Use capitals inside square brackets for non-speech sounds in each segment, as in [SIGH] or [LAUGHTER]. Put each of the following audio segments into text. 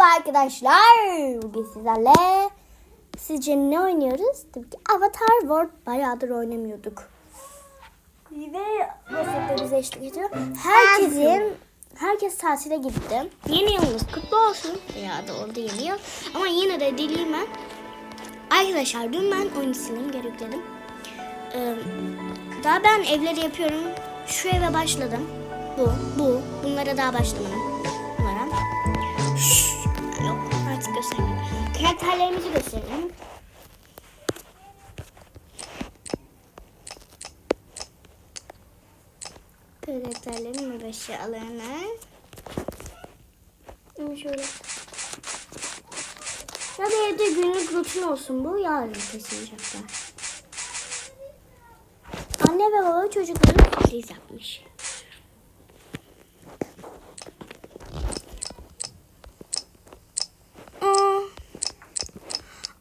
Merhaba arkadaşlar. Bugün sizlerle sizce ne oynuyoruz? Tabii ki Avatar World bayağıdır oynamıyorduk. Ve Reset'te bize eşlik ediyor. Herkesin herkes tatile gitti. Yeni yılınız kutlu olsun. Ya da orada yeni yıl. Ama yine de dileyim ben. Arkadaşlar dün ben oyunu sildim geri yükledim. Daha ben evleri yapıyorum. Şu eve başladım. Bu, bu. Bunlara daha başlamadım. Karakterlerimizi gösterelim. Karakterlerin eşyalarını. Şimdi şöyle. Ya da evde günlük rutin olsun bu. Yarın kesinlikle. Anne ve baba çocukları sürpriz yapmış.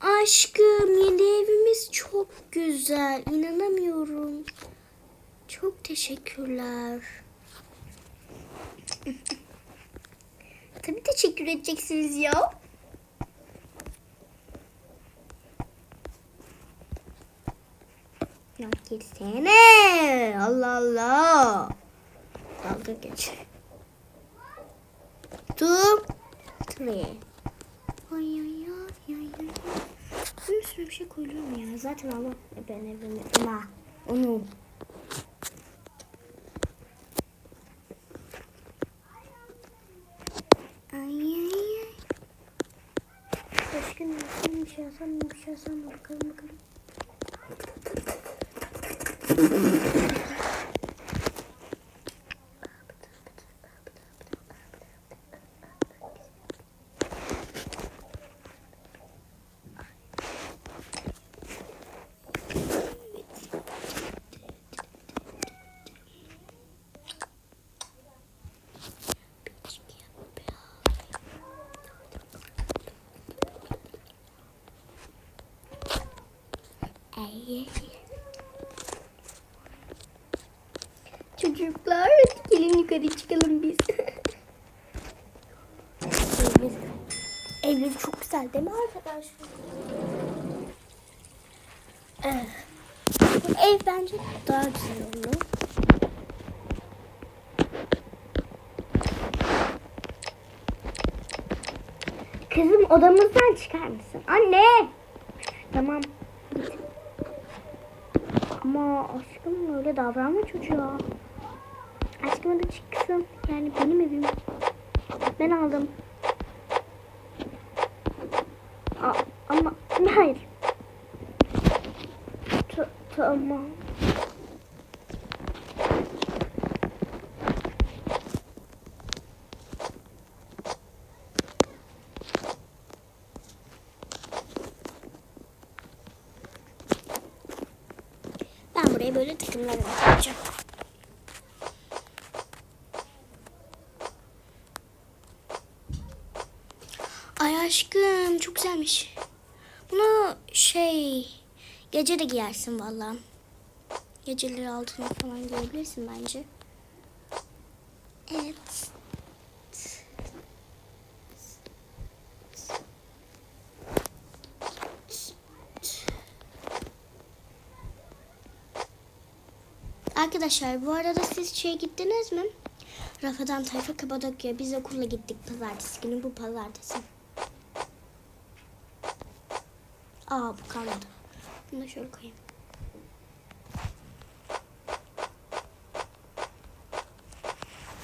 Aa, aşkım yeni evimiz çok güzel. İnanamıyorum. Çok teşekkürler. [LAUGHS] Tabii teşekkür edeceksiniz ya. Ya girsene. Allah Allah. Dalga geç. Two, three. Ay ay. Bunun üstüne bir şey koyuluyor mu ya? Zaten ama ben evimi... Ama onu... Ay ay ay. Başka? Bir şey alsam? Bir şey alsam? Bakalım bakalım. Çocuklar gelin yukarı çıkalım biz. Evimiz, evimiz çok güzel değil mi arkadaşlar? Evet. Bu ev bence daha güzel oldu. Kızım odamızdan çıkar mısın? Anne! Tamam. Ama aşkım öyle davranma çocuğa. Aşkım hadi çık kızım. Yani benim evim. Ben aldım. A ama hayır. Ta- tamam. Ben buraya böyle takımlar yapacağım. Ay aşkım çok güzelmiş. Bunu şey gece de giyersin valla. Geceleri altına falan giyebilirsin bence. Evet. Arkadaşlar bu arada siz şey gittiniz mi? Rafadan Tayfa Kapadokya biz okula gittik pazartesi günü bu pazartesi. Aa bu kalmadı. Bunu da şöyle koyayım.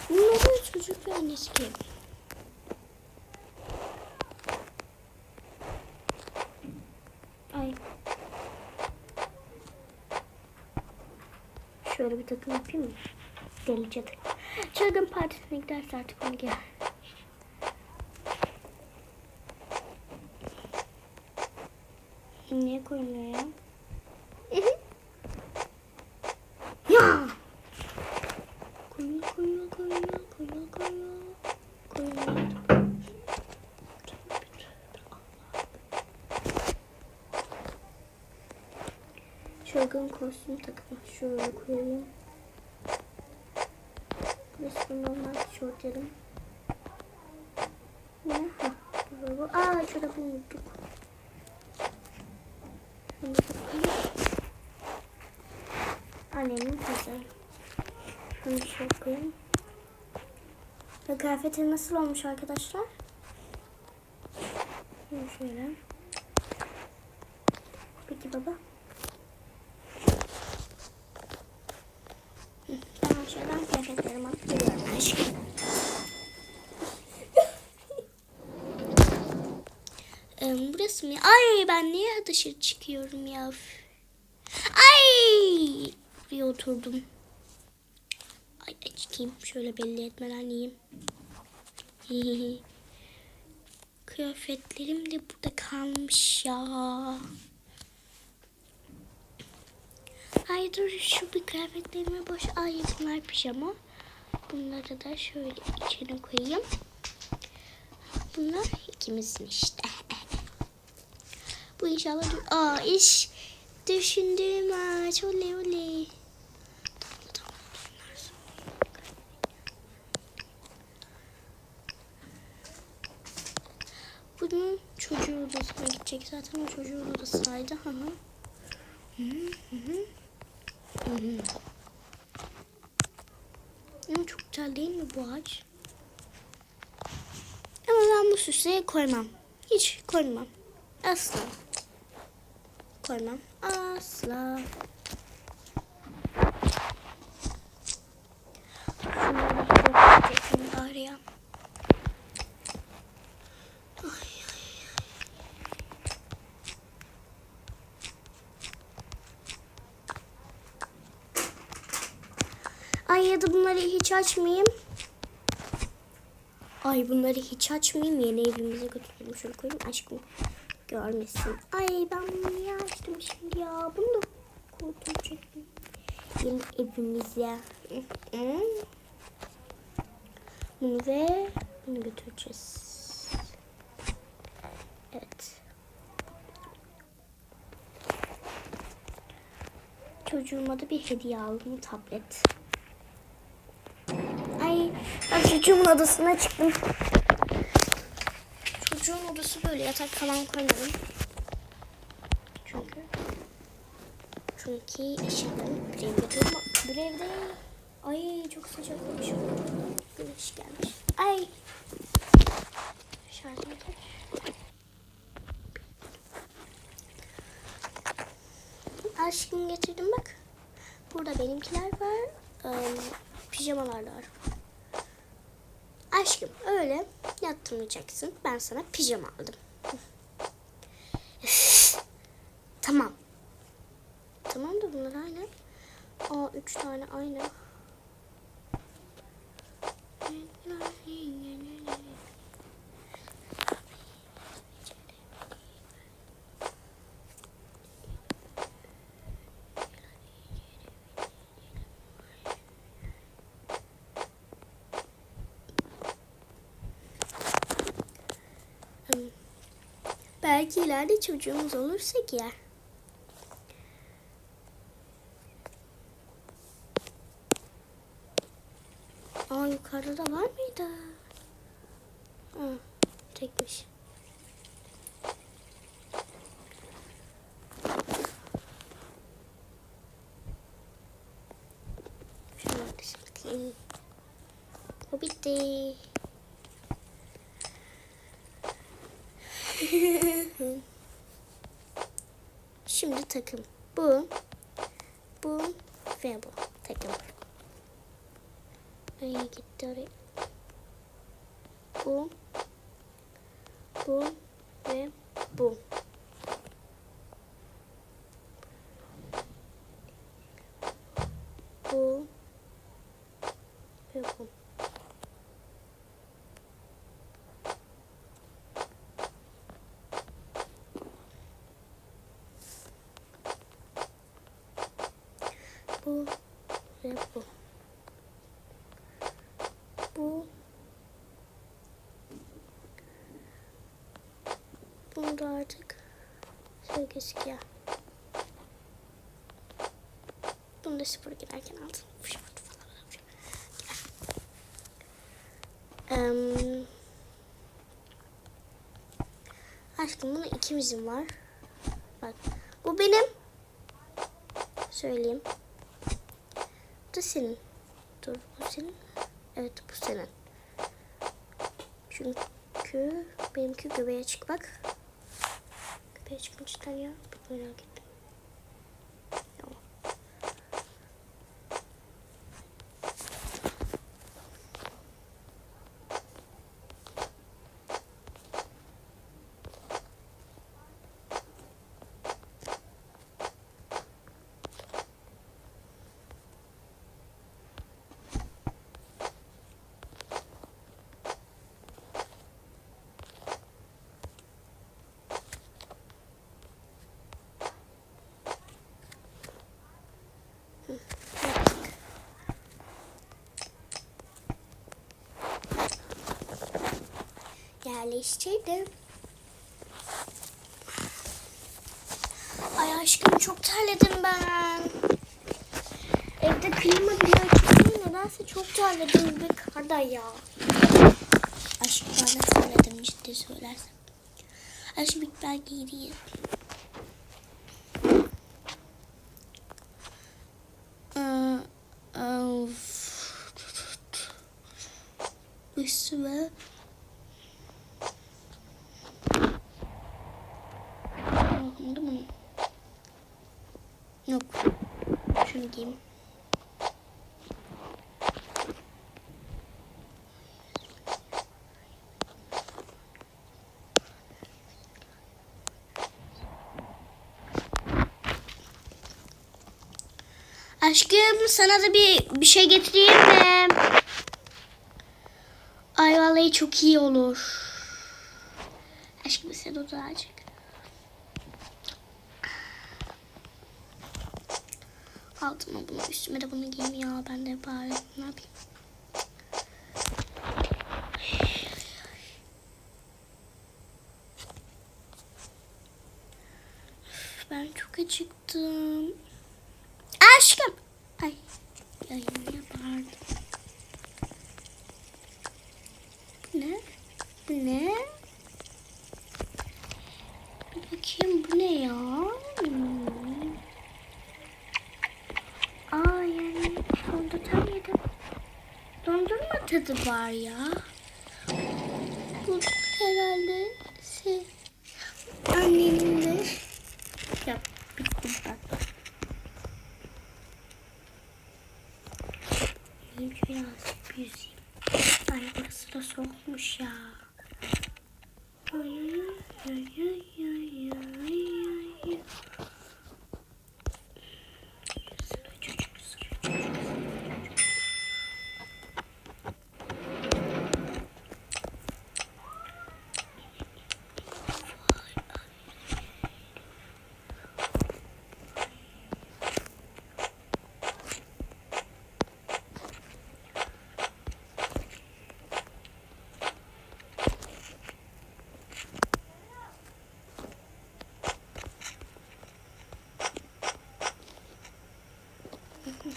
Bunları çocuk ve annesi giyiyor. Ay. Şöyle bir takım yapayım mı? Delice takım. Çılgın partisine giderse artık onu giyer. Niye koymuyor ya? [LAUGHS] ya! Koyuyor, koyuyor, koyuyor, koyuyor, koyuyor. Koyuyor. Çılgın kostüm takımı. Şöyle koyayım. Burası normal tişörtlerim. Ne? Hah. Aa çorabı unuttuk. Annemin kızı. Şunu şöyle koyayım. Ve kıyafeti nasıl olmuş arkadaşlar? Şöyle. Peki baba. Hı, Ben alıp geliyorum aşkım. Em, Burası mı? Ay ben niye dışarı çıkıyorum ya? Ay! Buraya oturdum. Ay ay, çıkayım. Şöyle belli etmeden yiyeyim. [LAUGHS] Kıyafetlerim de burada kalmış ya. Ay dur şu bir kıyafetlerimi boş. Ay bunlar pijama. Bunları da şöyle içine koyayım. Bunlar ikimizin işte. Bu inşallah... Aa iş düşündüğüm ağaç. Oley oley. Bunun çocuğu odasına gidecek. Zaten o hı. Hı hı hı. Hı hı. Ama çok güzel değil mi bu ağaç? Ama ben bu süsleri koymam. Hiç koymam. Asla. Koymam. Asla. Şunları da ya. Ya da bunları hiç açmayayım. Ay bunları hiç açmayayım. Yeni evimize götürelim. Şöyle koyayım aşkım görmesin. Ay ben bunu niye açtım şimdi ya? Bunu da kurtulacaktım. Yeni evimize. Bunu ve bunu götüreceğiz. Evet. Çocuğuma da bir hediye aldım. Tablet. Ben çocuğumun odasına çıktım. Çocuğun odası böyle yatak falan koymadım. Çünkü çünkü işimden bir evde durma. Bir evde ay çok sıcakmış. Güneş gelmiş. Ay. Şarjım kaç? Aşkım getirdim bak. Burada benimkiler var. Ee, pijamalar var. Aşkım öyle yattırmayacaksın. Ben sana pijama aldım. Tamam. Tamam da bunlar aynı. Aa üç tane aynı. Belki ileride çocuğumuz olursa giyer. Aa yukarıda da var mıydı? Aa, tekmiş. Şunu da sıkayım. O bitti. Şimdi takım. Bu, bu ve bu takım. Ay gitti oraya. Bu, bu ve bu. Bu ve bu. Bu. Bunu da artık sevgi siyah. Bunu da spora giderken aldım. Em, Aşkım bunu ikimizin var. Bak bu benim. Söyleyeyim. Da senin. Dur bu senin. Evet bu senin. Çünkü benimki göbeğe çık bak. Göbeğe çıkmışlar ya. Merak ettim. Tamam. Yerleştirdim. Ay aşkım çok terledim ben. Evde klima bile değil. Nedense çok terledim bir karda ya. Aşkım ben de terledim ciddi söylersem. Aşkım ben giydireyim. Ee, e, Üstüme Oldu mu? Yok. Şunu giyeyim. Aşkım sana da bir bir şey getireyim mi? Ay vallahi çok iyi olur. Aşkım sen o da Altıma bunu üstüme de bunu giyeyim ya. Ben de bari ne yapayım. Ben çok acıktım. Aşkım. Ay. Ay niye bağırdım? Bu ne? Bu ne? Bir bakayım bu ne ya? Hmm. Aa yani dondurma yedim. Dondurma tadı var ya. Bu herhalde şey. Annemin de. Ya bittim ben. Yiyeyim biraz yüzeyim. Ay burası da soğukmuş ya. Ay ay ay ay Ben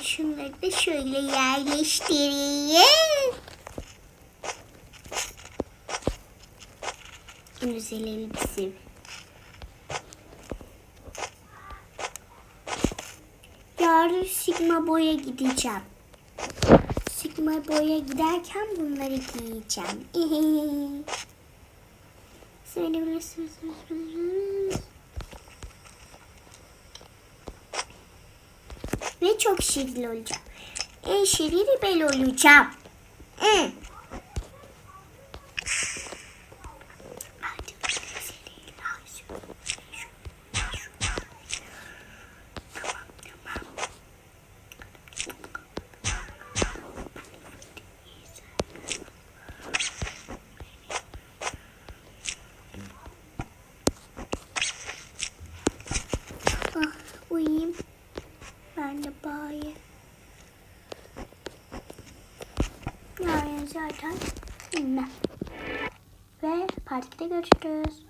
şunları da şöyle yerleştireyim. En güzel elbisem. Yarın Sigma Boy'a gideceğim. Sigma Boy'a giderken bunları giyeceğim. [LAUGHS] Söyleyebilirsiniz. Ve çok şirin olacağım. En şirin ben olacağım. Hı. Hadi seni lazım. Tamam tamam. Ah, uyuyayım. Ben de bari. Yarın zaten bilmem. Ve partide görüşürüz.